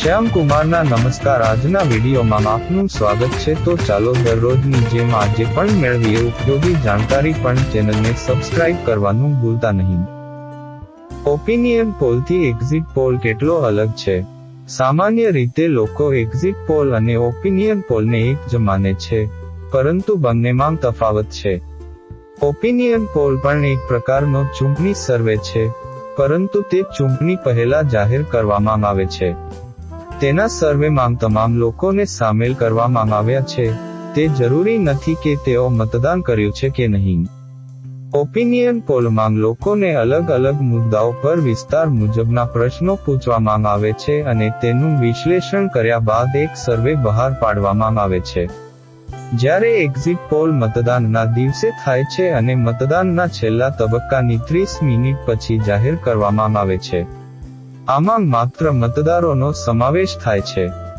શ્યામ કુમારના નમસ્કાર. આજના વિડીયોમાં આપનું સ્વાગત છે. તો ચાલો દરરોજની જેમ આજે પણ મેળવીએ ઉપયોગી જાણકારી પણ ચેનલને સબસ્ક્રાઇબ કરવાનું ભૂલતા નહીં. ઓપિનિયન પોલથી એક્ઝિટ પોલ કેટલો અલગ છે? સામાન્ય રીતે લોકો એક્ઝિટ પોલ અને ઓપિનિયન પોલને એક જ માને છે, પરંતુ બંનેમાં તફાવત છે. ઓપિનિયન પોલ પણ એક પ્રકારનો ચૂંટણી સર્વે છે, પરંતુ તે ચૂંટણી પહેલા જાહેર કરવામાં આવે છે. તેના સર્વેમાં તમામ લોકોને સામેલ કરવામાં આવ્યા છે. તે જરૂરી નથી કે તેઓ મતદાન કર્યું છે કે નહીં. ઓપિનિયન પોલમાં લોકોને અલગ અલગ મુદ્દાઓ પર વિસ્તાર મુજબના પ્રશ્નો પૂછવામાં આવે છે અને તેનું વિશ્લેષણ કર્યા બાદ એક સર્વે બહાર પાડવામાં આવે છે. જ્યારે એક્ઝિટ પોલ મતદાનના દિવસે થાય છે અને મતદાનના છેલ્લા તબક્કાની ત્રીસ મિનિટ પછી જાહેર કરવામાં આવે છે. આમાં માત્ર મતદારોનો સમાવેશ થાય છે.